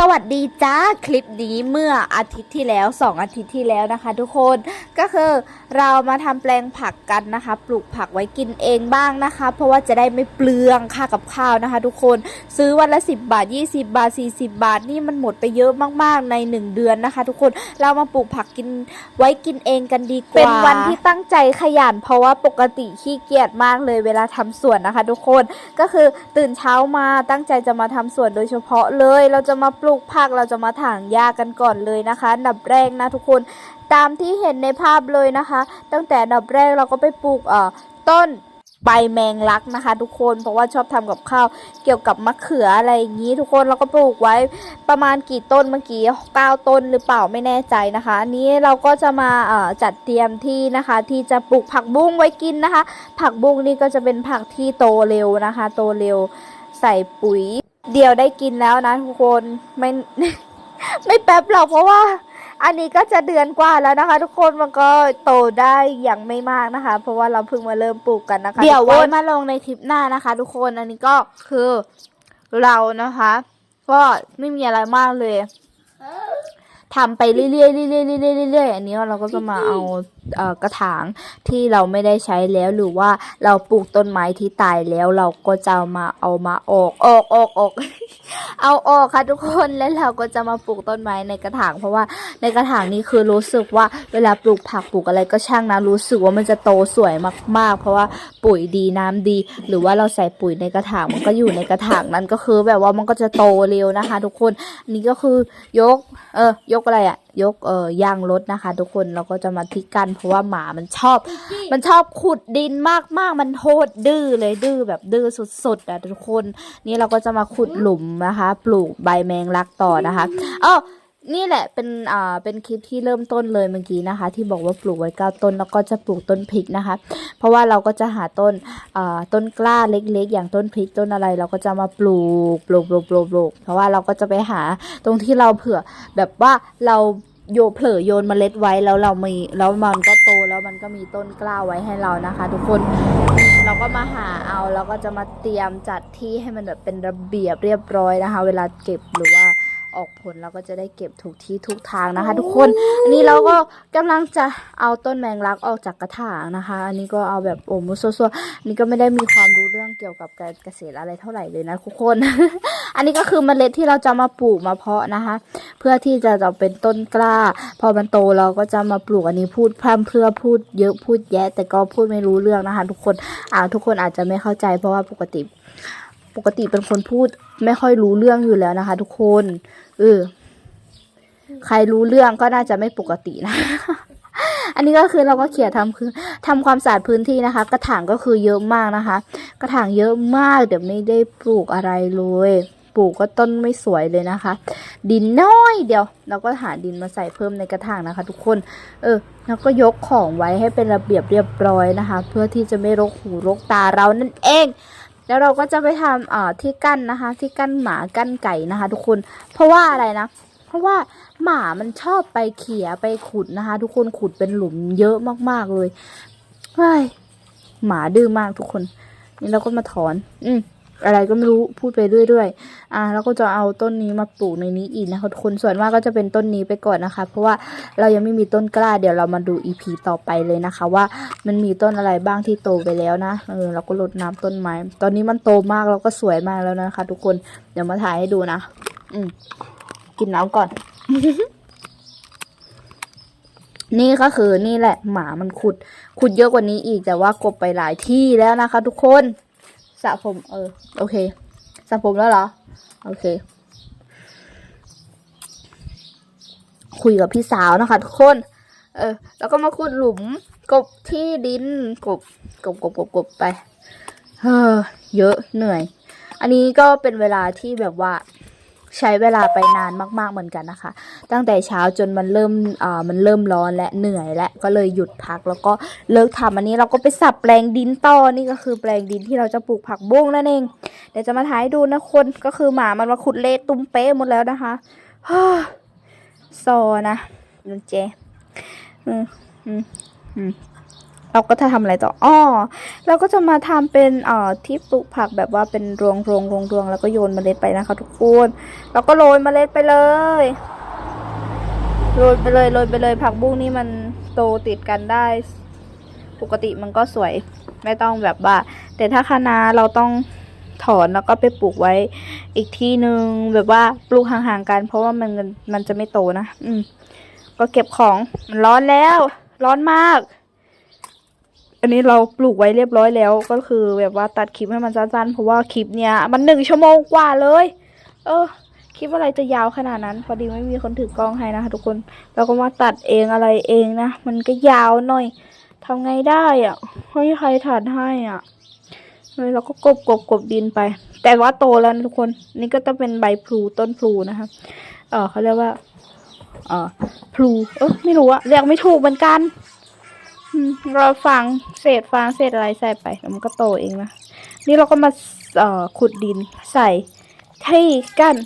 สวัสดีจ้าคลิปนี้เมื่ออาทิตย์ที่แล้วสองอาทิตย์ที่แล้วนะคะทุกคนก็คือเรามาทำแปลงผักกันนะคะ ปลูกผักไว้กินเองบ้างนะคะ เพราะว่าจะได้ไม่เปลืองค่ากับข้าวนะคะ ทุกคนซื้อวันละ 10 บาท 20 บาท 40 บาทนี่มันหมดไปเยอะมากๆใน 1 เดือนนะคะ ทุกคนเรามาปลูกผักกินไว้กินเองกันดีกว่าเป็นวันที่ตั้งใจขยันเพราะว่าปกติขี้เกียจมากเลยเวลาทำสวนนะคะ ทุกคนก็คือตื่นเช้ามาตั้งใจจะมาทำสวนโดยเฉพาะเลยเราจะมาปลูกผักเราจะมาถางหญ้ากันก่อนเลยนะคะอันดับแรกนะทุกคนตามที่เห็นในภาพเลยนะคะ ตั้งแต่อันดับแรกเราก็ไปปลูกเอ่อต้นใบแมงลักนะคะ ทุกคนเพราะว่าชอบทำกับข้าวเกี่ยวกับมะเขืออะไรอย่างนี้ ทุกคนเราก็ปลูกไว้ประมาณกี่ต้นเมื่อกี้เก้าต้นหรือเปล่าไม่แน่ใจนะคะอันนี้เราก็จะมาจัดเตรียมที่นะคะ ที่จะปลูกผักบุ้งไว้กินนะคะ ผักบุ้งนี่ก็จะเป็นผักที่โตเร็วนะคะ โตเร็วใส่ปุ๋ย เดียวได้กินแล้วนะทุกคนไม่ไม่แป๊บหรอกเพราะว่า อันนี้ก็จะเดือนกว่าแล้วนะคะ ทุกคนมันก็โตได้อย่างไม่มากนะคะ เพราะว่าเราเพิ่งมาเริ่มปลูกกันนะคะ เดี๋ยวไว้มาลงในคลิปหน้านะคะ ทุกคนอันนี้ก็คือเรานะคะ ก็ไม่มีอะไรมากเลยทำไปเรื่อยๆเรื่อยๆเรื่อยๆเรื่อยๆอันนี้เราก็จะมาเอาเอ่อ กระถางที่เราไม่ได้ใช้แล้วหรือว่าเราปลูกต้นไม้ที่ตายแล้วเราก็จะมาเอามาออกออกออกออกเอาออกค่ะทุกคนแล้วเราก็จะมาปลูกต้นไม้ในกระถาง เพราะว่าในกระถางนี้คือรู้สึกว่าเวลาปลูกผักปลูกอะไรก็ช่างนะรู้สึกว่ามันจะโตสวยมาก ๆ เพราะว่าปุ๋ยดีน้ำดี หรือว่าเราใส่ปุ๋ยในกระถางมันก็อยู่ในกระถางนั้นก็คือแบบว่ามันก็จะโตเร็วนะคะ ทุกคนนนี้ก็คือยกเออยกอะไรอะ ยกเออยางรถนะคะ ทุกคนเราก็จะมาที่กัน เพราะว่าหมามันชอบ มันชอบขุดดินมากๆมันโหดดื้อเลยดื้อแบบดื้อสุดๆอะทุกคน นี่เราก็จะมาขุดหลุมนะคะ ปลูกใบแมงลักต่อนะคะอ้าวนี่แหละเป็นอ่าเป็นคลิปที่เริ่มต้นเลยเมื่อกี้นะคะ ที่บอกว่าปลูกไว้เก้าต้นแล้วก็จะปลูกต้นพริกนะคะ เพราะว่าเราก็จะหาต้นอ่าต้นกล้าเล็กๆ อย่างต้นพริกต้นอะไร เราก็จะมาปลูกปลูกปลูกปลูกปลูกเพราะว่าเราก็จะไปหาตรงที่เราเผื่อแบบว่าเรา โยเผลอโยนเมล็ดไว้แล้วเรามีแล้วมันก็โตแล้วมันก็มีต้นกล้าไว้ให้เรานะคะ ทุกคนเราก็มาหาเอาแล้วก็จะมาเตรียมจัดที่ให้มันแบบเป็นระเบียบเรียบร้อยนะคะ เวลาเก็บหรือว่า ออกผลเราก็จะได้เก็บถูกที่ทุกทางนะคะ ทุกคน อันนี้เราก็กำลังจะเอาต้นแมงลักออกจากกระถางนะคะ อันนี้ก็เอาแบบโอ้มุซัวๆอันนี้ก็ไม่ได้มีความรู้เรื่องเกี่ยวกับการเกษตรอะไรเท่าไหร่เลยนะทุกคน อันนี้ก็คือเมล็ดที่เราจะมาปลูกมาเพาะนะคะ เพื่อที่จะจะเป็นต้นกล้า พอมันโตเราก็จะมาปลูกอันนี้พูดพร่ำเพรื่อพูดเยอะพูดแยะ แต่ก็พูดไม่รู้เรื่องนะคะ ทุกคนอ่าทุกคนอาจจะไม่เข้าใจเพราะว่าปกติ ปกติเป็นคนพูดไม่ค่อยรู้เรื่องอยู่แล้วนะคะ ทุกคนเออใครรู้เรื่องก็น่าจะไม่ปกตินะ อันนี้ก็คือเราก็เขี่ยทำคือทำความสะอาดพื้นที่นะคะ กระถางก็คือเยอะมากนะคะ กระถางเยอะมากเดี๋ยวไม่ได้ปลูกอะไรเลยปลูกก็ต้นไม่สวยเลยนะคะ ดินน้อยเดียว เราก็หาดินมาใส่เพิ่มในกระถางนะคะ ทุกคน เออแล้วก็ยกของไว้ให้เป็นระเบียบเรียบร้อยนะคะ เพื่อที่จะไม่รกหูรกตาเรานั่นเอง แล้วเราก็จะไปทำอ่อที่กั้นนะคะ ที่กั้นหมากั้นไก่นะคะ ทุกคน เพราะว่าอะไรนะ เพราะว่าหมามันชอบไปเขี่ยไปขุดนะคะ ทุกคนขุดเป็นหลุมเยอะมากๆเลยเฮ้ยหมาดื้อมากทุกคน นี่เราก็มาถอน อืม อะไรก็ไม่รู้พูดไปเรื่อยๆ อ่าแล้วก็จะเอาต้นนี้มาปลูกในนี้อีกนะคะทุกคนส่วนมากก็จะเป็นต้นนี้ไปก่อนนะคะ เพราะว่าเรายังไม่มีต้นกล้าเดี๋ยวเรามาดูอีพีต่อไปเลยนะคะ ว่ามันมีต้นอะไรบ้างที่โตไปแล้วนะเออเราก็รดน้ำต้นไม้ ตอนนี้มันโตมากแล้วก็สวยมากแล้วนะคะ ทุกคนเดี๋ยวมาถ่ายให้ดูนะ อืมกินน้ำก่อนนี่ก็คือนี่แหละหมามันขุด ขุดเยอะกว่านี้อีกแต่ว่ากบไปหลายที่แล้วนะคะ ทุกคน สระผมเออ โอเคสระผมแล้วเหรอ โอเค คุยกับพี่สาวนะคะทุกคน เออ แล้วก็มาขุดหลุม กบที่ดินกบกบกบกบกบไปเฮ้อเยอะเหนื่อย อันนี้ก็เป็นเวลาที่แบบว่า ใช้เวลาไปนานมาก ๆเหมือนกันนะคะ ตั้งแต่เช้าจนมันเริ่มอ่ามันเริ่มร้อนและเหนื่อยและก็เลยหยุดพักแล้วก็เลิกทำอันนี้เราก็ไปสับแปลงดินต่อนี่ก็คือแปลงดินที่เราจะปลูกผักบุ้งนั่นเองเดี๋ยวจะมาถ่ายให้ดูนะคนก็คือหมามันมาขุดเละตุ้มเป๊ะหมดแล้วนะคะฮ่าซอนะนุนเจอืมอืมอืม เราก็จะทำอะไรต่ออ้อเราก็จะมาทำเป็นเอ่อที่ปลูกผักแบบว่าเป็นรวงรวงรวงรวงแล้วก็โยนเมล็ดไปนะคะ ทุกคนแล้วก็โรยเมล็ดไปเลยโรยไปเลยโรยไปเลยผักบุ้งนี่มันโตติดกันได้ ปกติมันก็สวยไม่ต้องแบบว่า แต่ถ้าคะนาเราต้องถอนแล้วก็ไปปลูกไว้อีกที่หนึ่งแบบว่าปลูกห่างๆกัน เพราะว่ามันมันจะไม่โตนะ อืม ก็เก็บของมันร้อนแล้ว ร้อนมาก อันนี้เราปลูกไว้เรียบร้อยแล้วก็คือแบบว่าตัดคลิปให้มันสั้นๆเพราะว่าคลิปเนี้ยมันหนึ่งชั่วโมงกว่าเลย เออคลิปอะไรจะยาวขนาดนั้น พอดีไม่มีคนถือกล้องให้นะคะทุกคนเราก็มาตัดเองอะไรเองนะมันก็ยาวหน่อยทำไงได้อะไม่มีใครถัดให้อะเลยเราก็กบกบกบดินไป แต่ว่าโตแล้วนะทุกคน นี่ก็จะเป็นใบพลูต้นพลูนะคะเออเขาเรียกว่าเออพลูเออไม่รู้อะเรียกไม่ถูกเหมือนกัน เราฟังเศษฟางเศษอะไรใส่ไปแล้วมันก็โตเองนะ นี่เราก็มาเอ่อขุดดินใส่ที่กัน